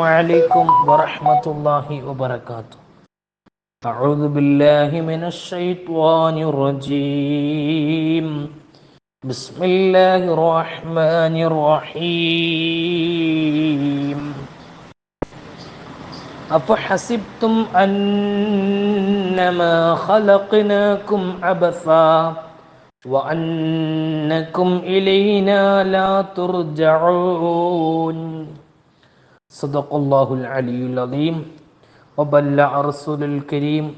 عليكم ورحمة الله وبركاته. أعوذ بالله من الشيطان الرجيم. بسم الله الرحمن الرحيم. أفحسبتم أنما خلقناكم عبثا وأنكم إلينا لا ترجعون. صدق الله العلي العظيم وبلع رسول الكريم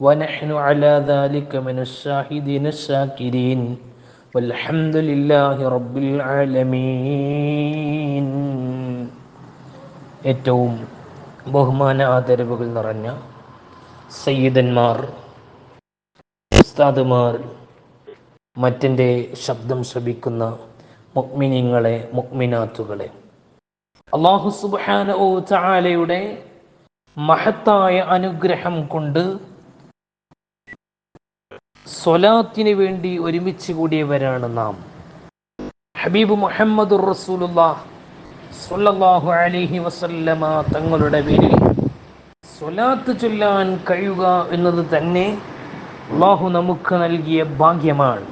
ونحن على ذلك من الشاهدين الشاكرين والحمد لله رب العالمين ഏറ്റവും ബഹുമാന ആദരവുകൾ നിറഞ്ഞ സയ്യിദന്മാർ ഉസ്താദുമാർ മറ്റിൻ്റെ ശബ്ദം ശ്രവിക്കുന്ന മുക്മിനിങ്ങളെ മുക്മിനാത്തുകളെ അള്ളാഹു സുബാന ചാലയുടെ മഹത്തായ അനുഗ്രഹം കൊണ്ട് സ്വലാത്തിന് വേണ്ടി ഒരുമിച്ച് കൂടിയവരാണ് നാം. ഹബീബ് മുഹമ്മദ് റസൂലുല്ലാഹു അലൈഹി വസല്ലമ തങ്ങളുടെ പേരിൽ സ്വലാത്ത് ചൊല്ലാൻ കഴിയുക എന്നത് തന്നെ അള്ളാഹു നമുക്ക് നൽകിയ ഭാഗ്യമാണ്.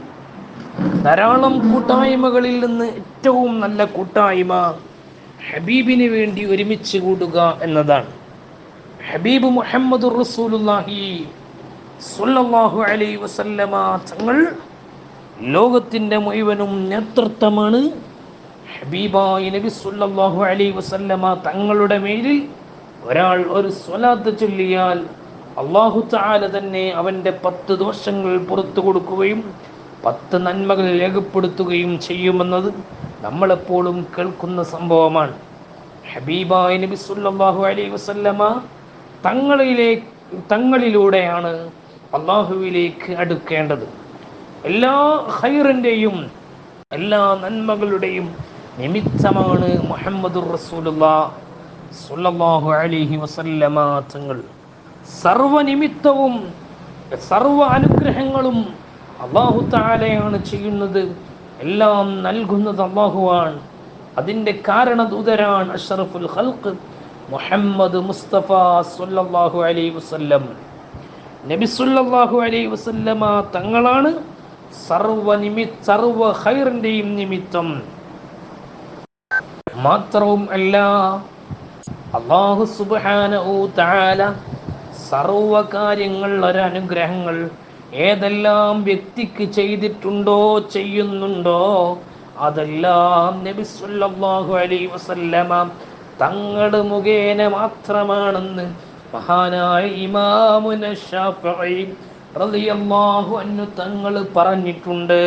ധാരാളം കൂട്ടായ്മകളിൽ നിന്ന് ഏറ്റവും നല്ല കൂട്ടായ്മ ഹബീബിന് വേണ്ടി ഒരുമിച്ച് കൂടുക എന്നതാണ്. ഹബീബ് മുഹമ്മദ് വസല്ലമ തങ്ങൾ ലോകത്തിന്റെ മുഴുവനും നേതൃത്വമാണ്. ഹബീബായി നബി സുല്ലാഹു അലൈഹി വസല്ലമ തങ്ങളുടെ മേലിൽ ഒരാൾ ഒരു സ്വലാത്ത് ചൊല്ലിയാൽ അള്ളാഹു താല തന്നെ അവന്റെ പത്ത് ദോഷങ്ങൾ പുറത്തു കൊടുക്കുകയും പത്ത് നന്മകൾ രേഖപ്പെടുത്തുകയും ചെയ്യുമെന്നത് നമ്മളെപ്പോഴും കേൾക്കുന്ന സംഭവമാണ്. ഹബീബായ നബി സുല്ലാഹു അലൈഹി വസല്ലമ തങ്ങളിലെ തങ്ങളിലൂടെയാണ് അള്ളാഹുവിലേക്ക് അടുക്കേണ്ടത്. എല്ലാ ഹൈറിന്റെയും എല്ലാ നന്മകളുടെയും നിമിത്തമാണ് മുഹമ്മദുർ റസൂലുല്ലാ അലിഹി അലൈഹി വസല്ലമ തങ്ങൾ. സർവനിമിത്തവും സർവ അനുഗ്രഹങ്ങളും അള്ളാഹു താലയാണ് ചെയ്യുന്നത്. എല്ലാം നൽകുന്നത് അള്ളാഹുവാണ്. അതിന്റെ കാരണദൂതരാണ് അഷറഫുൽ ഖൽഖ് മുഹമ്മദ് മുസ്തഫ സുല്ലല്ലാഹു അലൈ വസല്ലം. നബി അലൈ വസല്ലമ തങ്ങളാണ് സർവ നിമി സർവ ഹൈറിന്റെയും നിമിത്തം. മാത്രവും അല്ല അള്ളാഹു സുബാന സർവ കാര്യങ്ങൾ ഒരനുഗ്രഹങ്ങൾ ഏതെല്ലാം വ്യക്തിക്ക് ചെയ്തിട്ടുണ്ടോ ചെയ്യുന്നുണ്ടോ അതെല്ലാം നബി സല്ലല്ലാഹു അലൈഹി വസല്ലമ തങ്ങൾ മുഖേന മാത്രമാണെന്ന് മഹാനായ ഇമാമുന ഷാഫിഈ റളിയല്ലാഹു അൻഹു തങ്ങൾ പറഞ്ഞിട്ടുണ്ട്.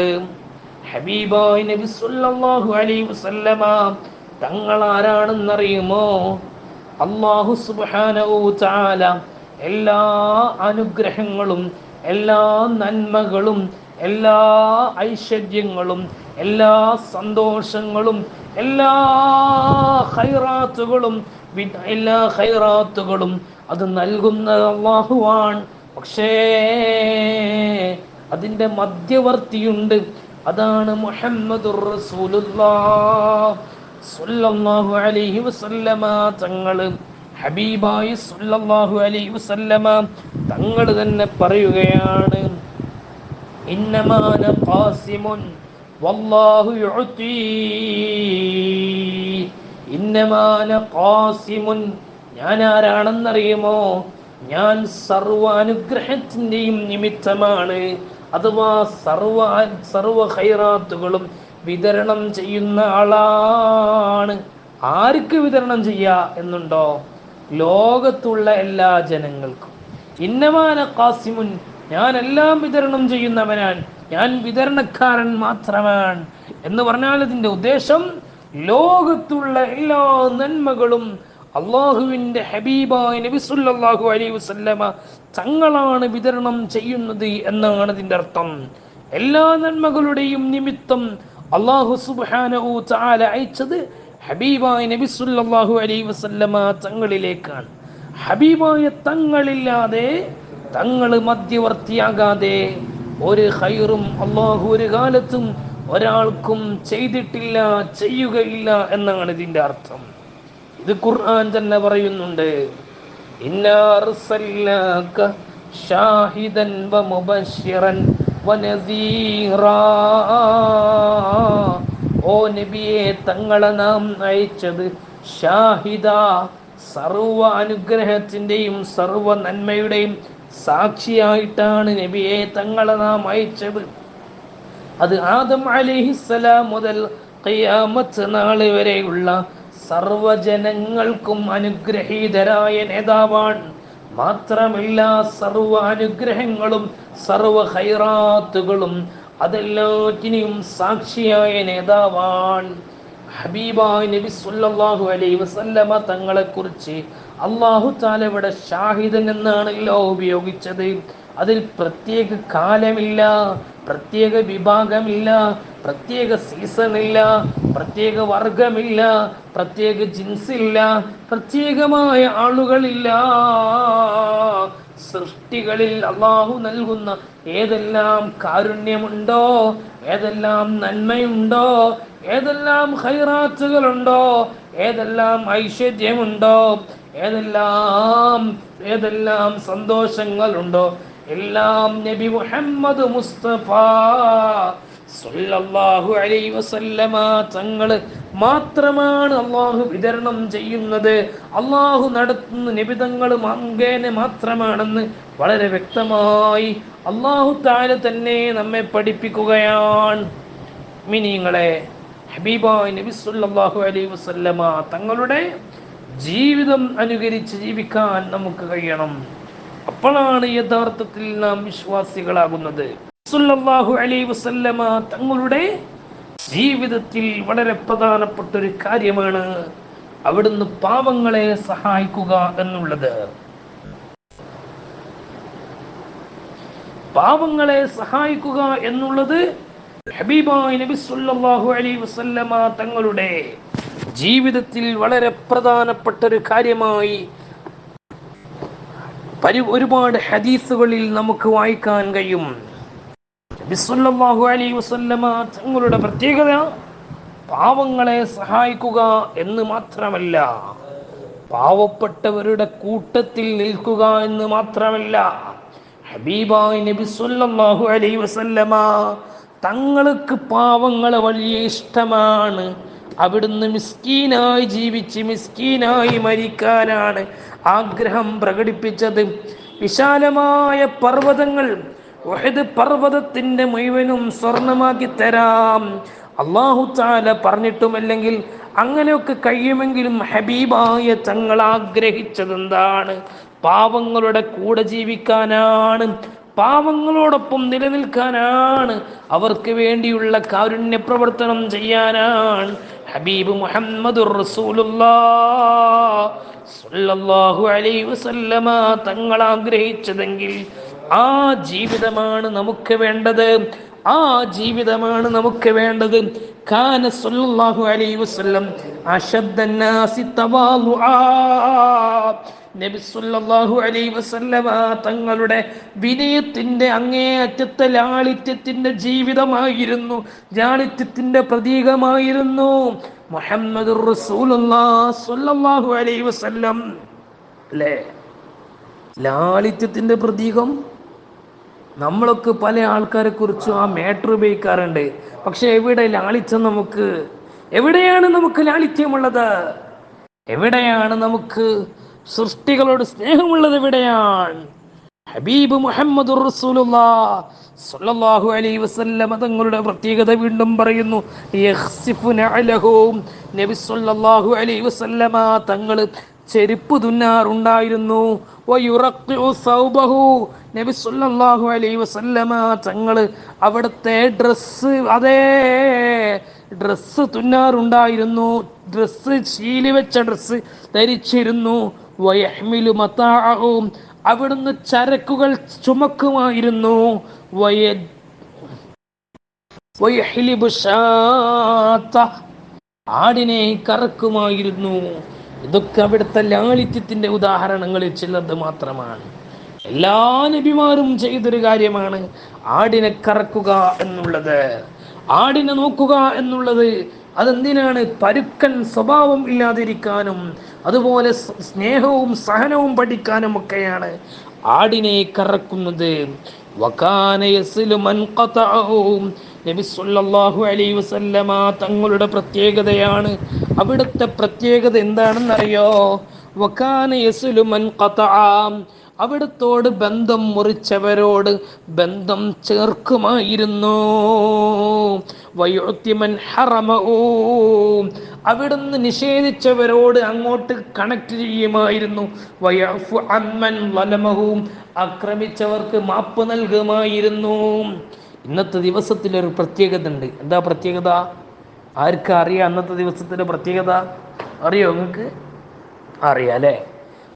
ഹബീബായ നബി സല്ലല്ലാഹു അലൈഹി വസല്ലമ തങ്ങൾ ആരാണെന്നറിയുമോ അള്ളാഹു സുബ്ഹാനഹു തആല എല്ലാ അനുഗ്രഹങ്ങളും എല്ലാ നന്മകളും എല്ലാ ഐശ്വര്യങ്ങളും എല്ലാ സന്തോഷങ്ങളും എല്ലാ ഹൈറാത്തുകളും എല്ലാ ഹൈറാത്തുകളും അത് നൽകുന്ന അള്ളാഹുവാൻ പക്ഷേ അതിന്റെ മധ്യവർത്തിയുണ്ട്. അതാണ് മുഹമ്മദ് റസൂലുള്ളാഹു. അലൈഹി വസല്ലമ തങ്ങൾ ഹബീബായി സല്ലല്ലാഹു അലൈഹി വസല്ലമ തങ്ങൾ തന്നെ പറയുകയാണ് ഇന്നമാന ഖാസിമുൻ വല്ലാഹു യുഅതി ഇന്നമാന ഖാസിമുൻ. ഞാൻ ആരാണെന്നറിയുമോ? ഞാൻ സർവ അനുഗ്രഹത്തിന്റെയും നിമിത്തമാണ്. അഥവാ സർവ സർവ ഹൈറാത്തുകളും വിതരണം ചെയ്യുന്ന ആളാണ്. ആർക്ക് വിതരണം ചെയ്യുക എന്നുണ്ടോ? ലോകത്തുള്ള എല്ലാ ജനങ്ങൾക്കും. ഇന്നമാന കാസിമുൻ ഞാൻ എല്ലാം വിതരണം ചെയ്യുന്നവനാൻ ഞാൻ വിതരണക്കാരൻ മാത്രമാണ്. എന്ന് പറഞ്ഞാൽ ഇതിന്റെ ഉദ്ദേശം ലോകത്തുള്ള എല്ലാ നന്മകളും അള്ളാഹുവിന്റെ ഹബീബായ നബിസുല്ലാഹു അലൈ വസല്ലമ തങ്ങളാണ് വിതരണം ചെയ്യുന്നത് എന്നാണ് ഇതിന്റെ അർത്ഥം. എല്ലാ നന്മകളുടെയും നിമിത്തം അള്ളാഹു സുബ്ഹാനഹു തആല അയച്ചത് ഹബീബായ നബി സുല്ലാഹു അലൈഹി വസല്ലമ തങ്ങളിലേക്കാണ് ഹബീബായ തങ്ങളില്ലാതെ തങ്ങൾ മധ്യവർത്തിയാകാതെ ഒരു ഹൈറും അള്ളാഹു ഒരു കാലത്തും ഒരാൾക്കും ചെയ്തിട്ടില്ല ചെയ്യുകയില്ല എന്നാണ് ഇതിന്റെ അർത്ഥം. ഇത് ഖുർആൻ തന്നെ പറയുന്നുണ്ട്. ഇന്നാ വ ഷാഹിദൻ വ വനദീറാ ഓ നബിയെ തങ്ങളെ നാം അയച്ചത് ഷാഹിദ സർവ അനുഗ്രഹത്തിന്റെയും സർവ നന്മയുടെയും സാക്ഷിയായിട്ടാണ് നബിയെ തങ്ങളെ നാം അയച്ചത്. അത് ആദം അലിഹിസ്സലാം മുതൽ കയ്യാമത്ത് നാൾ വരെയുള്ള സർവജനങ്ങൾക്കും അനുഗ്രഹീതരായ നേതാവാണ്. മാത്രമല്ല സർവ അനുഗ്രഹങ്ങളും സർവ ഹൈറാത്തുകളും അതെല്ലാറ്റിനെയും സാക്ഷിയായ നേതാവാണ് ഹബീബായ നബി വസല്ലമ തങ്ങളെ കുറിച്ച് അള്ളാഹു താല ഇവിടെ ഷാഹിദൻ എന്നാണല്ലോ ഉപയോഗിച്ചത്. അതിൽ പ്രത്യേക കാലമില്ല പ്രത്യേക വിഭാഗമില്ല പ്രത്യേക സീസണില്ല പ്രത്യേക വർഗമില്ല പ്രത്യേക ജിൻസില്ല പ്രത്യേകമായ ആളുകളില്ല. സൃഷ്ടികളിൽ അള്ളാഹു നൽകുന്ന ഏതെല്ലാം കാരുണ്യമുണ്ടോ ഏതെല്ലാം നന്മയുണ്ടോ ഏതെല്ലാം ഹൈറാത്തുകളുണ്ടോ ഏതെല്ലാം ഐശ്വര്യമുണ്ടോ ഏതെല്ലാം ഏതെല്ലാം സന്തോഷങ്ങളുണ്ടോ എല്ലാം നബി മുഹമ്മദ് മുസ്തഫ സല്ലല്ലാഹു അലൈഹി വസല്ലമ തങ്ങൾ മാത്രമാണ് അള്ളാഹു വിതരണം ചെയ്യുന്നത്. അള്ളാഹു നടത്തുന്ന നിബിതങ്ങൾ മങ്കേന മാത്രമാണെന്ന് വളരെ വ്യക്തമായി അള്ളാഹു താല തന്നെ നമ്മെ പഠിപ്പിക്കുകയാണ്. മിനിങ്ങളെ ഹബീബായ് നബി സല്ലല്ലാഹു അലൈഹി വസല്ലമ തങ്ങളുടെ ജീവിതം അനുകരിച്ച് ജീവിക്കാൻ നമുക്ക് കഴിയണം. അപ്പോഴാണ് യഥാർത്ഥത്തിൽ നാം വിശ്വാസികളാകുന്നത്. സല്ലല്ലാഹു അലൈഹി വസല്ലമ തങ്ങളുടെ ജീവിതത്തിൽ വളരെ പ്രധാനപ്പെട്ട ഒരു കാര്യമാണ്. അവിടുന്ന് പാവങ്ങളെ സഹായിക്കുക എന്നുള്ളത്. പാവങ്ങളെ സഹായിക്കുക എന്നുള്ളത് ഹബീബായ് നബി സല്ലല്ലാഹു അലൈഹി വസല്ലമ തങ്ങളുടെ ജീവിതത്തിൽ വളരെ പ്രധാനപ്പെട്ട ഒരു കാര്യമായി പരി ഒരുപാട് ഹദീസുകളിൽ നമുക്ക് വായിക്കാൻ കഴിയും. നബി അലി വസല്ലമ തങ്ങളുടെ പ്രത്യേകത പാവങ്ങളെ സഹായിക്കുക എന്ന് മാത്രമല്ല പാവപ്പെട്ടവരുടെ കൂട്ടത്തിൽ നിൽക്കുക എന്ന് മാത്രമല്ല ഹബീബായ് നബി സല്ലല്ലാഹു അലൈഹി വസല്ലമ തങ്ങൾക്ക് പാവങ്ങളെ വലിയ ഇഷ്ടമാണ്. അവിടുന്ന് മിസ്കീനായി ജീവിച്ച് മിസ്കീനായി മരിക്കാനാണ് ആഗ്രഹം പ്രകടിപ്പിച്ചത്. വിശാലമായ പർവതങ്ങൾ വഹദ് പർവതത്തിന്റെ മുഴുവനും സ്വർണമാക്കി തരാം. അള്ളാഹു താല പറഞ്ഞിട്ടുമല്ലെങ്കിൽ അങ്ങനെയൊക്കെ കഴിയുമെങ്കിലും ഹബീബായ തങ്ങൾ ആഗ്രഹിച്ചതെന്താണ്? പാവങ്ങളുടെ കൂടെ ജീവിക്കാനാണ് പാവങ്ങളോടൊപ്പം നിലനിൽക്കാനാണ് അവർക്ക് വേണ്ടിയുള്ള കാരുണ്യ പ്രവർത്തനം ചെയ്യാനാണ്. ഹബീബ് മുഹമ്മദ് വസല്ലമ തങ്ങൾ ആഗ്രഹിച്ചതെങ്കിൽ ആ ജീവിതമാണ് നമുക്ക് വേണ്ടത്. ആ ജീവിതമാണ് നമുക്ക് വേണ്ടത്. കാന സല്ലല്ലാഹു അലൈഹി വസല്ലം തവാലുആ. നബി സല്ലല്ലാഹു അലൈഹി വസല്ലമ തങ്ങളുടെ വിനയത്തിന്റെ അങ്ങേയറ്റത്തെ ലാളിത്യത്തിന്റെ ജീവിതമായിരുന്നു. ലാളിത്യത്തിന്റെ പ്രതീകമായിരുന്നു. മുഹമ്മദ് സല്ലല്ലാഹു അലൈഹി വസല്ലം. അല്ലേ? ലാളിത്യത്തിന്റെ പ്രതീകം നമ്മളൊക്കെ പല ആൾക്കാരെ കുറിച്ചും ആ മേട്ടർ ഉപയോഗിക്കാറുണ്ട്. പക്ഷെ എവിടെ ലാളിത്യം നമുക്ക് എവിടെയാണ് നമുക്ക് ലാളിത്യമുള്ളത്? എവിടെയാണ് നമുക്ക് സൃഷ്ടികളോട് സ്നേഹമുള്ളത് എവിടെയാണ്? ഹബീബ് മുഹമ്മദ് സല്ലല്ലാഹു അലൈഹി വസല്ലം തങ്ങളുടെ പ്രത്യേകത വീണ്ടും പറയുന്നു. നബി സല്ലല്ലാഹു അലൈഹി വസല്ലമ തങ്ങൾ ചെരുപ്പ് തുന്നാറുണ്ടായിരുന്നു. നബി സല്ലല്ലാഹു അലൈഹി വസല്ലമ തങ്ങൾ അവിടുത്തെ ഡ്രസ്സ് അതേ ഡ്രസ്സ് തുന്നാറുണ്ടായിരുന്നു. ഡ്രസ്സ് ശീലി വെച്ച ഡ്രസ്സ് ധരിച്ചിരുന്നു. വയഹ്മിലു മതാഅഹും. അവിടുന്ന് ചരക്കുകൾ ചുമക്കുമായിരുന്നു. വയ വയഹ്ലിബു ആടിനെ കറക്കുമായിരുന്നു. ഇതൊക്കെ അവിടുത്തെ ലാളിത്യത്തിന്റെ ഉദാഹരണങ്ങളിൽ ചിലത് മാത്രമാണ്. എല്ലാ നബിമാരും ചെയ്തൊരു കാര്യമാണ് ആടിനെ കറക്കുക എന്നുള്ളത്. ആടിനെ നോക്കുക എന്നുള്ളത് അതെന്തിനാണ്? പരുക്കൻ സ്വഭാവം ഇല്ലാതിരിക്കാനും അതുപോലെ സ്നേഹവും സഹനവും പഠിക്കാനും ഒക്കെയാണ് ആടിനെ കറക്കുന്നത്. നബി സല്ലല്ലാഹു അലൈഹി വസല്ലമ തങ്ങളുടെ പ്രത്യേകതയാണ് അവിടുത്തെ പ്രത്യേകത എന്താണെന്നറിയോ വക്കാന യസ്ലു മൻ ഖതഅ. അവിടുത്തോട് ബന്ധം മുറിച്ചവരോട് ബന്ധം ചേർക്കുമായിരുന്നു വയോത്യമൻ ഹറമഊ. അവിടുന്ന് നിഷേധിച്ചവരോട് അങ്ങോട്ട് കണക്ട് ചെയ്യുമായിരുന്നു വയഫു അമ്മൻ വലമവും ആക്രമിച്ചവർക്ക് മാപ്പ് നൽകുമായിരുന്നു ഇന്നത്തെ ദിവസത്തിലൊരു പ്രത്യേകത ഉണ്ട് എന്താ പ്രത്യേകത ആർക്കാ അറിയാം അന്നത്തെ ദിവസത്തിന്റെ പ്രത്യേകത? അറിയോ നിങ്ങൾക്ക്? അറിയാം അല്ലേ?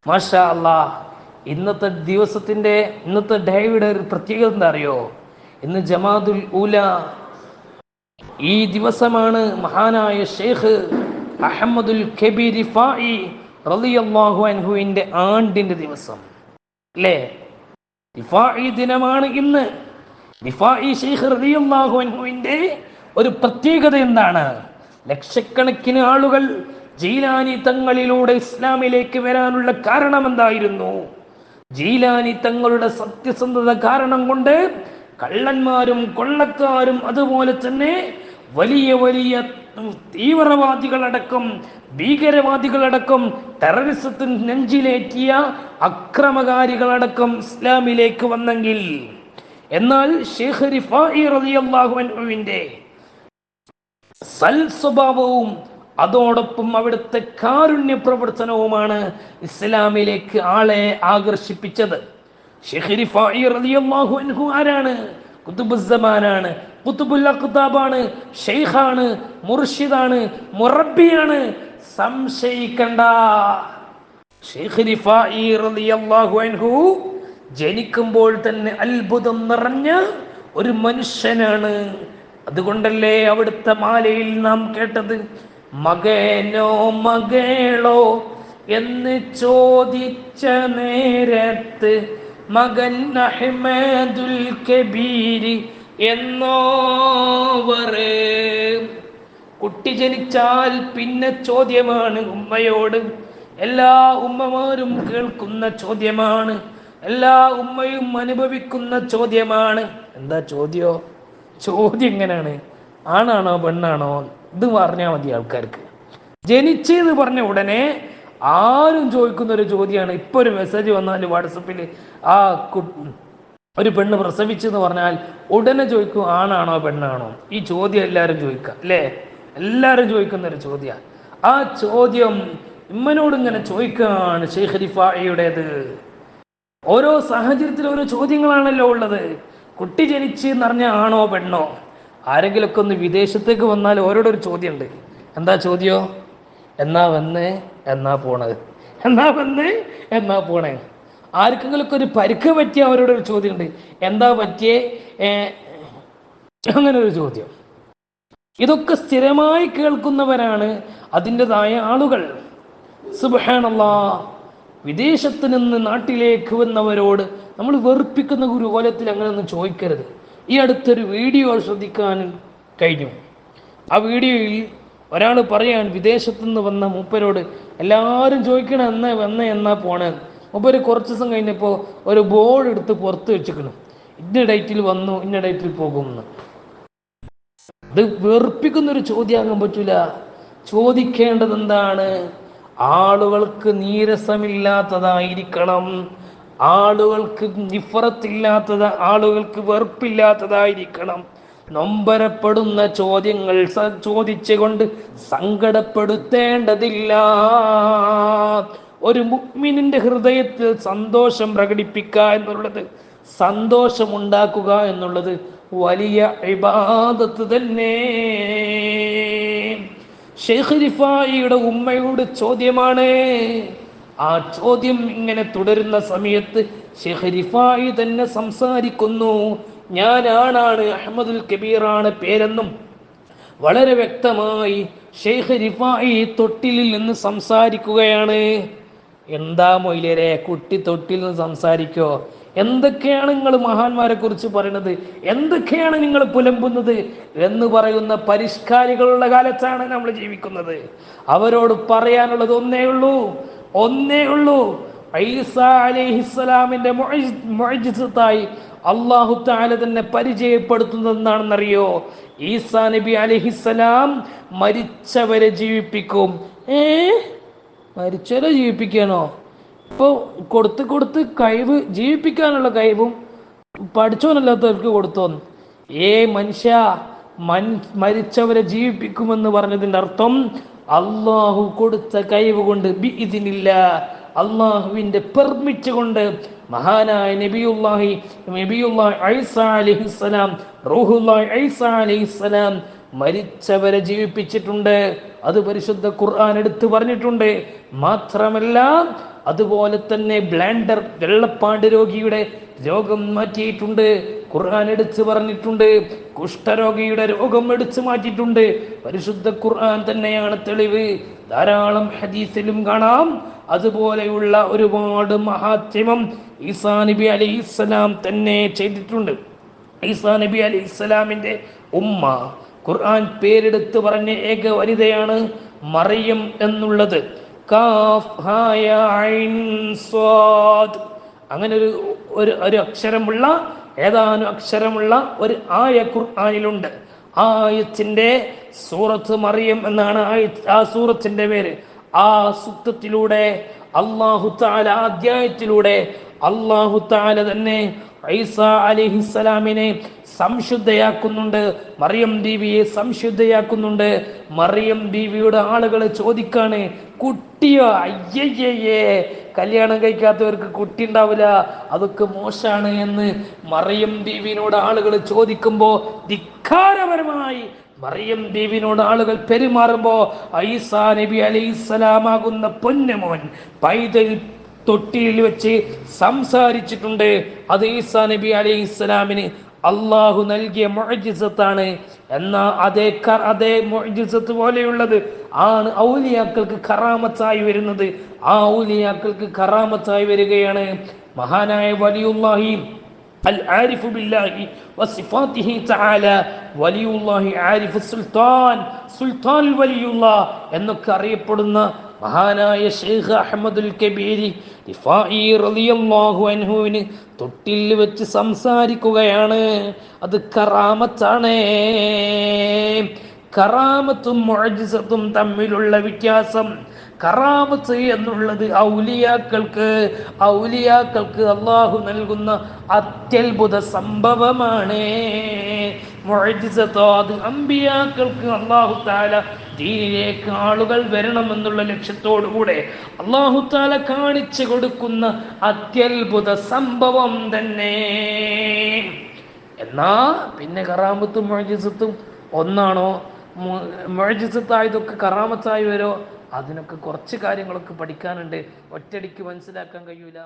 മാഷാ അല്ലാ ഇന്നത്തെ ദിവസത്തിന്റെ ഇന്നത്തെ ഡേയുടെ ഒരു പ്രത്യേകത എന്താ അറിയോ? ഇന്ന് ജമാദുൽ ഊല ഈ ദിവസമാണ് മഹാനായ ഷെയ്ഖ് അഹമ്മദുൽ കബീരി ഫായി റളിയല്ലാഹു ദിവസം അല്ലേ? റിഫായി ദിനമാണ് ഇന്ന്. റിഫായി ഷെയ്ഖ് റളിയല്ലാഹു ഒരു പ്രത്യേകത എന്താണ്? ലക്ഷക്കണക്കിന് ആളുകൾ ജീലാനി തങ്ങളിലൂടെ ഇസ്ലാമിലേക്ക് വരാനുള്ള കാരണം എന്തായിരുന്നു? ജീലാനി തങ്ങളുടെ സത്യസന്ധത കാരണം കൊണ്ട് കള്ളന്മാരും കൊള്ളക്കാരും അതുപോലെ തന്നെ വലിയ വലിയ തീവ്രവാദികളടക്കം ഭീകരവാദികളടക്കം ടെററിസത്തിന് നെഞ്ചിലേറ്റിയ അക്രമകാരികളടക്കം ഇസ്ലാമിലേക്ക് വന്നെങ്കിൽ എന്നാൽ ഷെയ്ഖ് റിഫായി റളിയല്ലാഹു അൻഹുവിന്റെ സൽ സ്വഭാവവും അതോടൊപ്പം അവിടുത്തെ കാരുണ്യ പ്രവർത്തനവുമാണ് ഇസ്ലാമിലേക്ക് ആളെ ആകർഷിപ്പിച്ചത്. ആരാണ്? കുത്തുബുസ്സമാനാണ് കുത്തുബുൽ അഖ്താബാണ് ഷെയ്ഖാണ് മുർഷിദാണ് മുറബിയാണ് സംശയിക്കണ്ട. ജനിക്കുമ്പോൾ തന്നെ അത്ഭുതം നിറഞ്ഞ ഒരു മനുഷ്യനാണ്. അതുകൊണ്ടല്ലേ അവിടുത്തെ മാലയിൽ നാം കേട്ടത്? മകനോ മകളോ എന്ന് ചോദിച്ച നേരത്ത് മകൻ അഹ്മദുൽ കബീരി എന്നോവറ് കുട്ടി ജനിച്ചാൽ പിന്നെ ചോദ്യമാണ് ഉമ്മയോട്. എല്ലാ ഉമ്മമാരും കേൾക്കുന്ന ചോദ്യമാണ്. എല്ലാ ഉമ്മയും അനുഭവിക്കുന്ന ചോദ്യമാണ്. എന്താ ചോദ്യോ? ചോദ്യം എങ്ങനെയാണ്? ആണാണോ പെണ്ണാണോ? ഇത് പറഞ്ഞാൽ മതി ആൾക്കാർക്ക്. ജനിച്ചെന്ന് പറഞ്ഞ ഉടനെ ആരും ചോദിക്കുന്ന ഒരു ചോദ്യമാണ്. ഇപ്പൊ ഒരു മെസ്സേജ് വന്നാൽ വാട്സപ്പിൽ ആ ഒരു പെണ്ണ് പ്രസവിച്ചു എന്ന് പറഞ്ഞാൽ ഉടനെ ചോദിക്കും ആണാണോ പെണ്ണാണോ? ഈ ചോദ്യം എല്ലാവരും ചോദിക്കുക അല്ലേ? എല്ലാവരും ചോദിക്കുന്ന ഒരു ചോദ്യമാണ് ആ ചോദ്യം ഇമ്മനോട് ഇങ്ങനെ ചോദിക്കുകയാണ് ഷെയ്ഖ് ഓരോ സാഹചര്യത്തിൽ ഓരോ ചോദ്യങ്ങളാണല്ലോ ഉള്ളത്. കുട്ടി ജനിച്ച് എന്ന് പറഞ്ഞാൽ ആണോ പെണ്ണോ? ആരെങ്കിലുമൊക്കെ ഒന്ന് വിദേശത്തേക്ക് വന്നാൽ ഓരോടൊരു ചോദ്യമുണ്ട്. എന്താ ചോദ്യോ? എന്നാ വന്ന് എന്നാ പോണത് എന്നാ വന്ന് എന്നാ പോണേ. ആർക്കെങ്കിലുമൊക്കെ ഒരു പരിക്ക് പറ്റിയ അവരോടൊരു ചോദ്യമുണ്ട്. എന്താ പറ്റിയേ? അങ്ങനെ ഒരു ചോദ്യം. ഇതൊക്കെ സ്ഥിരമായി കേൾക്കുന്നവരാണ് അതിന്റെതായ ആളുകൾ. സുബഹാനല്ലാ. വിദേശത്ത് നിന്ന് നാട്ടിലേക്ക് വന്നവരോട് നമ്മൾ വെറുപ്പിക്കുന്ന ഒരു കോലത്തിൽ അങ്ങനെ ഒന്നും ചോദിക്കരുത്. ഈ അടുത്തൊരു വീഡിയോ ശ്രദ്ധിക്കാൻ കഴിഞ്ഞു. ആ വീഡിയോയിൽ ഒരാൾ പറയാൻ വിദേശത്തു നിന്ന് വന്ന മൂപ്പരോട് എല്ലാവരും ചോദിക്കണം എന്നാ വന്ന എന്നാ പോണേ. മൂപ്പര് കുറച്ച് ദിവസം കഴിഞ്ഞപ്പോൾ ഒരു ബോർഡ് എടുത്ത് പുറത്ത് വെച്ചിക്കണം ഇന്ന ഡേറ്റിൽ വന്നു ഇന്ന ഡേറ്റിൽ പോകുമെന്ന്. അത് വെറുപ്പിക്കുന്നൊരു ചോദ്യമാകാൻ പറ്റൂല. ചോദിക്കേണ്ടത് എന്താണ്? ആളുകൾക്ക് നീരസമില്ലാത്തതായിരിക്കണം. ആളുകൾക്ക് നിഫറത്തില്ലാത്തത് ആളുകൾക്ക് വെറുപ്പില്ലാത്തതായിരിക്കണം. നൊമ്പരപ്പെടുന്ന ചോദ്യങ്ങൾ ചോദിച്ചുകൊണ്ട് സങ്കടപ്പെടുത്തേണ്ടതില്ല. ഒരു മുക്മിനിന്റെ ഹൃദയത്തിൽ സന്തോഷം പ്രകടിപ്പിക്കുക എന്നുള്ളത് സന്തോഷമുണ്ടാക്കുക എന്നുള്ളത് വലിയ ഇബാദത്ത് തന്നെ. ഷെയ്ഖ് റിഫായിയുടെ ഉമ്മയോട് ചോദ്യമാണ്. ആ ചോദ്യം ഇങ്ങനെ തുടരുന്ന സമയത്ത് ഷെയ്ഖ് റിഫായി തന്നെ സംസാരിക്കുന്നു. ഞാനാണാണ് അഹമ്മദുൽ കബീറാണ് പേരെന്നും വളരെ വ്യക്തമായി ഷെയ്ഖ് റിഫായി തൊട്ടിലിൽ നിന്ന് സംസാരിക്കുകയാണ്. എന്താ മൊയിലരെ കുട്ടി തൊട്ടിൽ നിന്ന് സംസാരിക്കോ? എന്തൊക്കെയാണ് നിങ്ങൾ മഹാന്മാരെ കുറിച്ച് പറയുന്നത്? എന്തൊക്കെയാണ് നിങ്ങൾ പുലമ്പുന്നത്? എന്ന് പറയുന്ന പരിഷ്കാരികളുള്ള കാലത്താണ് നമ്മൾ ജീവിക്കുന്നത്. അവരോട് പറയാനുള്ളത് ഒന്നേ ഉള്ളൂ. ഒന്നേ ഉള്ളൂ. ഐസ അലിഹിസ്സലാമിന്റെ മൊഴിജിത്തായി അള്ളാഹു താല തന്നെ പരിചയപ്പെടുത്തുന്നത് എന്താണെന്നറിയോ ഈസാ നബി അലിഹിസ്സലാം മരിച്ചവരെ ജീവിപ്പിക്കും. ഏ? മരിച്ചവരെ ജീവിപ്പിക്കാനോ? ഇപ്പോൾ കൊടുത്ത് കൊടുത്ത് കഴിവ് ജീവിപ്പിക്കാനുള്ള കഴിവും പഠിച്ചവനല്ലാത്തവർക്ക് കൊടുത്തോന്ന്. ഏ മനുഷ്യ മൻ മരിച്ചവരെ ജീവിപ്പിക്കുമെന്ന് പറഞ്ഞതിന്റെ അർത്ഥം അള്ളാഹു കൊടുത്ത കഴിവ് കൊണ്ട് ബി ഇതിനില്ല അള്ളാഹുവിന്റെ പെർമിറ്റ് കൊണ്ട് മഹാനായ നബിയുല്ലാഹി നബിയുല്ലാഹി ഐസ അലിഹിസ്സലാം റൂഹുല്ലാഹി ഐസ അലിഹിസ്സലാം മരിച്ചവരെ ജീവിപ്പിച്ചിട്ടുണ്ട്. അത് പരിശുദ്ധ ഖുർആൻ എടുത്തു പറഞ്ഞിട്ടുണ്ട്. മാത്രമല്ല അതുപോലെ തന്നെ ബ്ലാൻഡർ വെള്ളപ്പാണ്ട് രോഗിയുടെ രോഗം മാറ്റിയിട്ടുണ്ട്. ഖുർആൻ എടുത്തു പറഞ്ഞിട്ടുണ്ട്. കുഷ്ഠരോഗിയുടെ രോഗം എടുത്തു മാറ്റിയിട്ടുണ്ട്. പരിശുദ്ധ ഖുർആൻ തന്നെയാണ് തെളിവ്. ധാരാളം ഹദീസിലും കാണാം. അതുപോലെയുള്ള ഒരുപാട് മഹാത്മ്യം ഈസാ നബി അലി ഇസ്ലാം തന്നെ ചെയ്തിട്ടുണ്ട്. ഈസാ നബി അലി ഇസ്ലാമിന്റെ ഉമ്മ ഖുർആൻ പേരെടുത്ത് പറഞ്ഞ ഏക വനിതയാണ് മറിയം എന്നുള്ളത്. കാഫ് ഐൻ അങ്ങനെ ഒരു ഒരു ഒരു അക്ഷരമുള്ള ഏതാനും അക്ഷരമുള്ള ഒരു ആയ ഖുർആാനിലുണ്ട്. ആയത്തിന്റെ സൂറത്ത് മറിയം എന്നാണ് ആ സൂറത്തിന്റെ പേര്. ആ സുത്തത്തിലൂടെ അള്ളാഹു താല അധ്യായത്തിലൂടെ അള്ളാഹു താല തന്നെ ഐസ അലിഹിസ്സലാമിനെ സംശുദ്ധയാക്കുന്നുണ്ട്. മറിയം ദീവിയെ സംശുദ്ധയാക്കുന്നുണ്ട്. മറിയം ദീവിയുടെ ആളുകൾ ചോദിക്കാണ് കുട്ടിയോ അയ്യയ്യേ കല്യാണം കഴിക്കാത്തവർക്ക് കുട്ടി ഉണ്ടാവില്ല അതൊക്കെ മോശമാണ് എന്ന് മറിയം ബീവിനോട് ആളുകൾ ചോദിക്കുമ്പോൾ ധിക്കാരപരമായി മറിയം ബീവിനോട് ആളുകൾ പെരുമാറുമ്പോ ഐസ നബി അലൈഹിസ്സലാമാകുന്ന പൊന്നുമോൻ പൈതൽ തൊട്ടിയിൽ വെച്ച് സംസാരിച്ചിട്ടുണ്ട്. അത് ഈസാ നബി അലൈഹി ഇസ്ലാമിന് അള്ളാഹു നൽകിയ മൊഴജിസത്താണ് എന്നാ അതേ അതേ മൊഴജിസത്ത് പോലെയുള്ളത് ആണ് ഔലിയാക്കൾക്ക് കറാമത്തായി വരുന്നത്. ആ ഔലിയാക്കൾക്ക് കറാമത്തായി വരികയാണ്. മഹാനായ വലിയുള്ളാഹി അൽ ആരിഫു ബില്ലാഹി തആല സുൽത്താൻ സുൽത്താൻ എന്നൊക്കെ അറിയപ്പെടുന്ന മഹാനായ ഷെയ്ഖ് അഹമ്മദുൽ കബീരി അൻഹുവിന് തൊട്ടിൽ വെച്ച് സംസാരിക്കുകയാണ്. അത് കറാമത്താണ്. കറാമത്തും മുഴജിസത്തും തമ്മിലുള്ള വ്യത്യാസം. കറാമത്ത് എന്നുള്ളത് ഔലിയാക്കൾക്ക് ഔലിയാക്കൾക്ക് അള്ളാഹു നൽകുന്ന അത്യത്ഭുത സംഭവമാണ്. മുഴജിസത്തോ അത് അമ്പിയാക്കൾക്ക് അള്ളാഹു താല ദീനിലേക്ക് ആളുകൾ വരണമെന്നുള്ള ലക്ഷ്യത്തോടുകൂടെ അള്ളാഹു താല കാണിച്ചു കൊടുക്കുന്ന അത്യത്ഭുത സംഭവം തന്നെ. എന്നാ പിന്നെ കറാമത്തും മഴജിസത്തും ഒന്നാണോ? മഴജിസത്തായതൊക്കെ കറാമത്തായി വരോ അതിനൊക്കെ കുറച്ച് കാര്യങ്ങളൊക്കെ പഠിക്കാനുണ്ട്. ഒറ്റടിക്ക് മനസ്സിലാക്കാൻ കഴിയൂല.